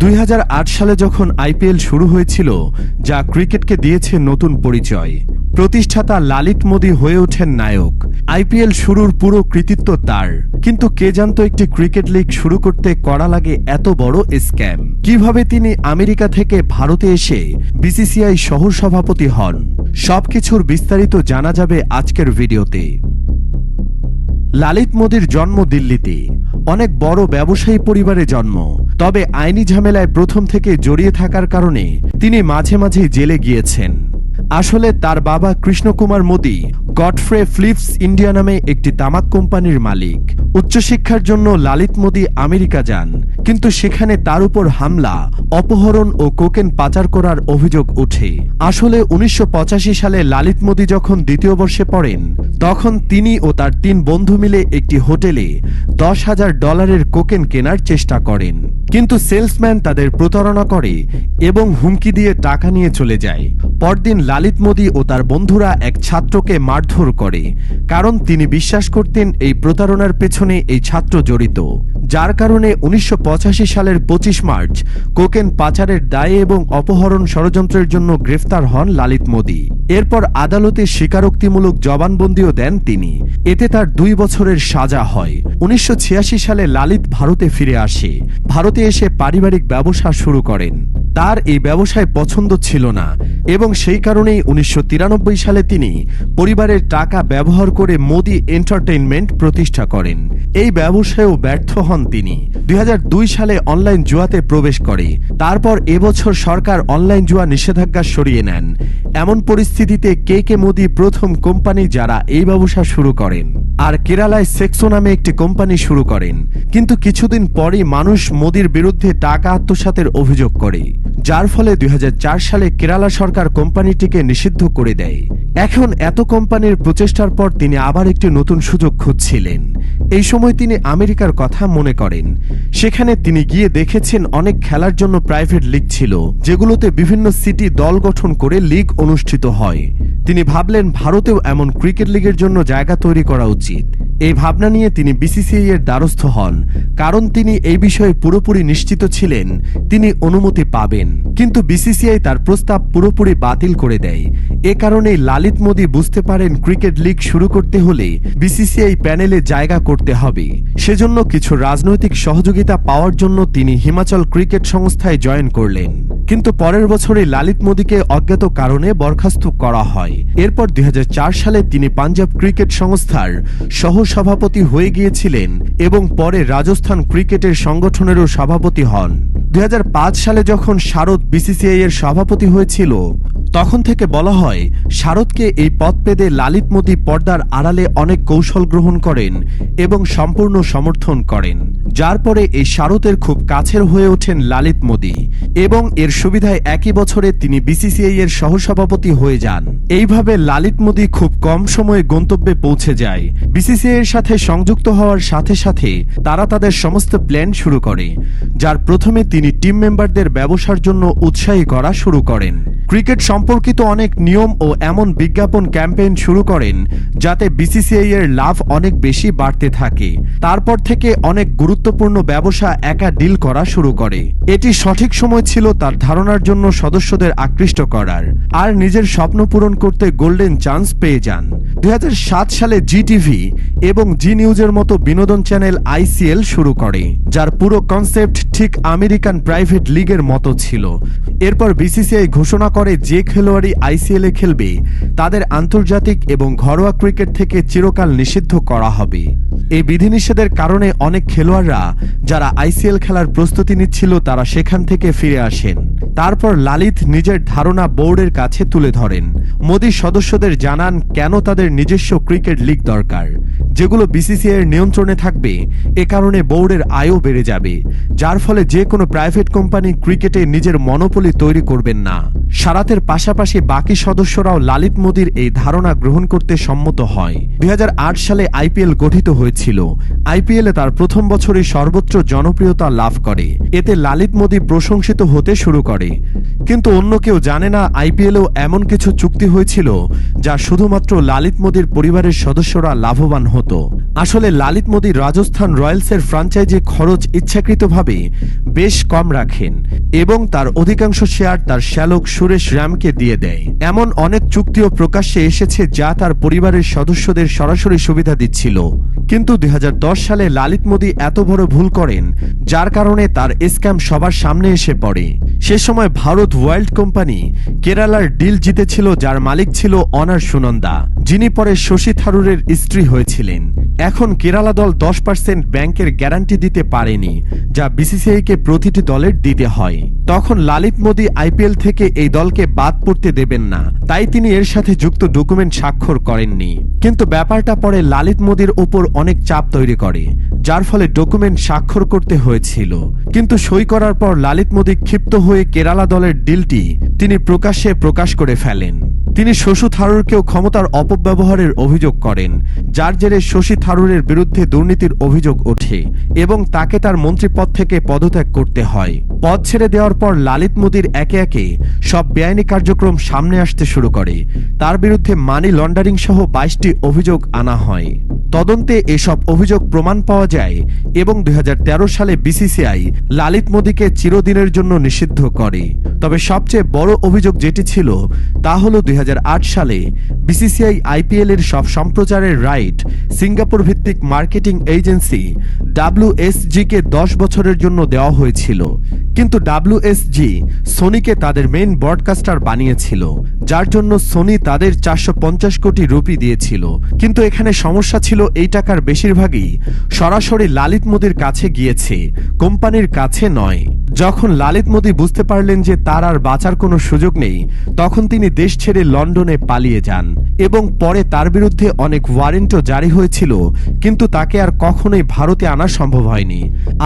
দুই হাজার আট সালে যখন আইপিএল শুরু হয়েছিল, যা ক্রিকেটকে দিয়েছে নতুন পরিচয়। প্রতিষ্ঠাতা লালিত মোদী হয়ে ওঠেন নায়ক। আইপিএল শুরুর পুরো কৃতিত্ব তার। কিন্তু কে জানত একটি ক্রিকেট লিগ শুরু করতে করা লাগে এত বড় স্ক্যাম? কীভাবে তিনি আমেরিকা থেকে ভারতে এসে বিসিসিআই সহ সভাপতি হন? সবকিছুর বিস্তারিত জানা যাবে আজকের ভিডিওতে। লালিত মোদীর জন্ম দিল্লিতে। অনেক বড় ব্যবসায়ী পরিবারে জন্ম। তবে আইনি ঝামেলায় প্রথম থেকে জড়িয়ে থাকার কারণে তিনি মাঝে মাঝেই জেলে গিয়েছেন। আসলে তার বাবা Krishnakumar Modi, Godfrey Phillips India নামে একটি তামাক কোম্পানির মালিক। উচ্চশিক্ষার জন্য লালিত মোদী আমেরিকা যান, কিন্তু সেখানে তার উপর হামলা, অপহরণ ও কোকেন পাচার করার অভিযোগ ওঠে। আসলে উনিশশো পঁচাশি সালে লালিত মোদী যখন দ্বিতীয় বর্ষে পড়েন, তখন তিনি ও তার তিন বন্ধু মিলে একটি হোটেলে দশ হাজার ডলারের কোকেন কেনার চেষ্টা করেন। কিন্তু সেলসম্যান তাদের প্রতারণা করে এবং হুমকি দিয়ে টাকা নিয়ে চলে যায়। পরদিন লালিত মোদী ও তার বন্ধুরা এক ছাত্রকে মারধর করে, কারণ তিনি বিশ্বাস করতেন এই প্রতারণার পেছনে এই ছাত্র জড়িত। যার কারণে উনিশশো পঁচাশি সালের পঁচিশ মার্চ কোকেন পাচারের দায়ে এবং অপহরণ ষড়যন্ত্রের জন্য গ্রেফতার হন লালিত মোদী। এরপর আদালতে স্বীকারোক্তিমূলক জবানবন্দিও দেন তিনি। এতে তার দুই বছরের সাজা হয়। উনিশশো ছিয়াশি সালে লালিত ভারতে ফিরে আসে। ভারতে এসে পারিবারিক ব্যবসা শুরু করেন। তার এই ব্যবসায় পছন্দ ছিল না এবং সেই কারণেই উনিশশো তিরানব্বই সালে তিনি পরিবারের টাকা ব্যবহার করে মোদি এন্টারটেইনমেন্ট প্রতিষ্ঠা করেন। এই ব্যবসায়ও ব্যর্থ হন তিনি। দুই হাজার দুই সালে অনলাইন জুয়াতে প্রবেশ করে। তারপর এবছর সরকার অনলাইন জুয়া নিষেধাজ্ঞা সরিয়ে নেন। এমন পরিস্থিতিতে কে কে মোদি প্রথম কোম্পানি যারা এই ব্যবসা শুরু করেন? আর কেরালায় সেক্সো নামে একটি কোম্পানি শুরু করেন। কিন্তু কিছুদিন পরেই মানুষ মোদির বিরুদ্ধে টাকা আত্মসাতের অভিযোগ করে। যার ফলে দুই হাজার চার সালে কেরালা সরকার কোম্পানিটিকে নিষিদ্ধ করে দেয়। এখন এত কোম্পানির প্রচেষ্টার পর তিনি আবার একটি নতুন সুযোগ খুঁজছিলেন। এই সময় তিনি আমেরিকার কথা মনে করেন। সেখানে তিনি গিয়ে দেখেছেন অনেক খেলার জন্য প্রাইভেট লিগ ছিল, যেগুলোতে বিভিন্ন সিটি দল গঠন করে লিগ অনুষ্ঠিত হয়। তিনি ভাবলেন, ভারতেও এমন ক্রিকেট লিগের জন্য জায়গা তৈরি করা উচিত। এই ভাবনা নিয়ে তিনি বিসিসিআই এর দ্বারস্থ হন, কারণ তিনি এই বিষয়ে পুরোপুরি নিশ্চিত ছিলেন, তিনি অনুমতি পাবেন। কিন্তু বিসিসিআই তার প্রস্তাব পুরোপুরি বাতিল করে দেয়। এ কারণে লালিত মোদী বুঝতে পারেন ক্রিকেট লিগ শুরু করতে হলে বিসিসিআই প্যানেলে জায়গা করতে হবে। সেজন্য কিছু রাজনৈতিক সহযোগিতা পাওয়ার জন্য তিনি হিমাচল ক্রিকেট সংস্থায় জয়েন করলেন। কিন্তু পরের বছরে লালিত মোদীকে অজ্ঞাত কারণে বরখাস্ত করা হয়। এরপর দুই হাজার চার সালে তিনি পাঞ্জাব ক্রিকেট সংস্থার সহ সভাপতি হয়ে গিয়েছিলেন এবং পরে রাজস্থান ক্রিকেটের সংগঠনেরও সভাপতি হন। দু হাজার পাঁচ সালে যখন শারদ বিসিসিআই এর সভাপতি হয়েছিল, তখন থেকে বলা হয়, শারদকে এই পদ পেদে লালিত মোদী পর্দার আড়ালে অনেক কৌশল গ্রহণ করেন এবং সম্পূর্ণ সমর্থন করেন। যার পরে এই শারতের খুব কাছের হয়ে ওঠেন লালিত মোদী এবং এর সুবিধায় একই বছরে তিনি বিসিসিআই এর সহসভাপতি হয়ে যান। এইভাবে লালিত মোদী খুব কম সময়ে গন্তব্যে পৌঁছে যায়। বিসিসিআই এর সাথে সংযুক্ত হওয়ার সাথে সাথে তারা তাদের সমস্ত প্ল্যান শুরু করে, যার প্রথমে তিনি টিম মেম্বারদের ব্যবসার জন্য উৎসাহী করা শুরু করেন। ক্রিকেট সম্পর্কিত অনেক নিয়ম ও এমন বিজ্ঞাপন ক্যাম্পেইন শুরু করেন, যাতে বিসিসিআই এর লাভ অনেক বেশি বাড়তে থাকে। তারপর থেকে অনেক গুরুত্বপূর্ণ ব্যবসা একা ডিল করা শুরু করে। এটি সঠিক সময় ছিল তার ধারণার জন্য সদস্যদের আকৃষ্ট করার। আর নিজের স্বপ্ন পূরণ করতে গোল্ডেন চান্স পেয়ে যান। দু হাজার সাত সালে জি টিভি এবং জি নিউজের মতো বিনোদন চ্যানেল আইসিএল শুরু করে, যার পুরো কনসেপ্ট ঠিক আমেরিকান প্রাইভেট লিগের মতো ছিল। এরপর বিসিসিআই ঘোষণা করে যে খেলোয়াড়ই আইসিএল এ খেলবে, তাদের আন্তর্জাতিক এবং ঘরোয়া ক্রিকেট থেকে চিরকাল নিষিদ্ধ করা হবে। এই বিধিনিষেধের কারণে অনেক খেলোয়াড়রা যারা আইসিএল খেলার প্রস্তুতি নিচ্ছিল তারা সেখান থেকে ফিরে আসেন। তারপর লালিত নিজের ধারণা বোর্ডের কাছে তুলে ধরেন। মোদী সদস্যদের জানান কেন তাদের নিজস্ব ক্রিকেট লিগ দরকার। যেগুলো বিসিসিআই এর নিয়ন্ত্রণে থাকবে, এ কারণে বোর্ডের আয়ও বেড়ে যাবে, যার ফলে যে কোনো প্রাইভেট কোম্পানি ক্রিকেটে নিজের মনোপলি তৈরি করবেন না। সারাতের পাশাপাশি বাকি সদস্যরাও লালিত মোদীর এই ধারণা গ্রহণ করতে সম্মত হয়। দু হাজার আট সালে আইপিএল গঠিত হয়েছিল। আইপিএলে তার প্রথম বছরই সর্বোচ্চ জনপ্রিয়তা লাভ করে। এতে লালিত মোদী প্রশংসিত হতে শুরু করে। কিন্তু অন্য কেউ জানে না আইপিএলেও এমন কিছু চুক্তি হয়েছিল যা শুধুমাত্র লালিত মোদীর পরিবারের সদস্যরা লাভবান হতো। আসলে লালিত মোদী রাজস্থান রয়্যালসের ফ্রাঞ্চাইজি খরচ ইচ্ছাকৃতভাবে বেশ কম রাখেন এবং তার অধিকাংশ শেয়ার তার শ্যালক সুরেশ রামকে দিয়ে দেয়। এমন অনেক চুক্তিও প্রকাশ্যে এসেছে যা তার পরিবারের সদস্যদের সরাসরি সুবিধা দিচ্ছিল। কিন্তু দুই হাজার দশ সালে লালিত মোদী এত বড় ভুল করেন, যার কারণে তার স্ক্যাম সবার সামনে এসে পড়ে। সে সময় ভারত ওয়াইল্ড কোম্পানি কেরালার ডিল জিতেছিল যার মালিক ছিল অনার সুনন্দা। যিনি পরে শশী থারুরের স্ত্রী হয়েছিলেন। এখন কেরালা দল দশ পার্সেন্ট ব্যাংকের গ্যারান্টি দিতে পারেনি, যা বিসিসিআইকে প্রতিটি দলের দিতে হয়। তখন লালিত মোদী আইপিএল থেকে এই দলকে বাদ পড়তে দেবেন না, তাই তিনি এর সাথে যুক্ত ডকুমেন্ট স্বাক্ষর করেননি। কিন্তু ব্যাপারটা পরে লালিত মোদীর ওপর অনেক চাপ তৈরি করে, যার ফলে ডকুমেন্ট স্বাক্ষর করতে হয়েছিল। কিন্তু সই করার পর লালিত মোদী ক্ষিপ্ত হয়ে কেরালা দলের ডিলটি তিনি প্রকাশ্যে প্রকাশ করে ফেলেন। তিনি শশী থারুরকেও ক্ষমতার অপব্যবহারের অভিযোগ করেন, যার জেরে শশী থারুরের বিরুদ্ধে দুর্নীতির অভিযোগ ওঠে এবং তাকে তার মন্ত্রীপদ থেকে পদত্যাগ করতে হয়। পদ ছেড়ে দেওয়ার পর লালিত মোদীর একে একে সব বেআইনি কার্যক্রম সামনে আসতে শুরু করে। তার বিরুদ্ধে মানি লন্ডারিং সহ বাইশটি অভিযোগ আনা হয়। তদন্তে এসব অভিযোগ প্রমাণ পাওয়া যায় এবং দু হাজার তেরো সালে বিসিসিআই লালিত মোদীকে চিরদিনের জন্য নিষিদ্ধ করে। তবে সবচেয়ে বড় অভিযোগ যেটি ছিল, তা হল দুই হাজার আট সালে বিসিসিআই আইপিএল এর সব সম্প্রচারের রাইট সিঙ্গাপুর ভিত্তিক মার্কেটিং এজেন্সি ডাব্লিউএসজি কে দশ বছরের জন্য দেওয়া হয়েছিল। কিন্তু ডাব্লিউএসজি সোনিকে তাদের মেইন ব্রডকাস্টার বানিয়েছিল, যার জন্য সোনি তাদের চারশো পঞ্চাশ কোটি রুপি দিয়েছিল। কিন্তু এখানে সমস্যা ছিল এই টাকার বেশিরভাগই সরাসরি লালিত মোদীর কাছে গিয়েছে, কোম্পানির কাছে নয়। যখন লালিত মোদী বুঝতে পারলেন যে তার আর বাঁচার কোনো সুযোগ নেই, তখন তিনি দেশ ছেড়ে লন্ডনে পালিয়ে যান এবং পরে তার বিরুদ্ধে অনেক ওয়ারেন্টও জারি হয়েছিল, কিন্তু তাকে আর কখনোই ভারতে আনা সম্ভব হয়নি।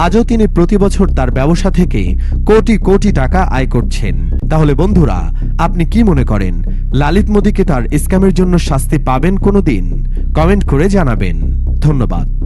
আজও তিনি প্রতি বছর তার ব্যবসা থেকে কোটি কোটি টাকা আয় করছেন। তাহলে বন্ধুরা, আপনি কি মনে করেন, লালিত মোদীকে তার স্ক্যামের জন্য শাস্তি পাবেন কোনো দিন কমেন্ট করে জানাবেন। ধন্যবাদ।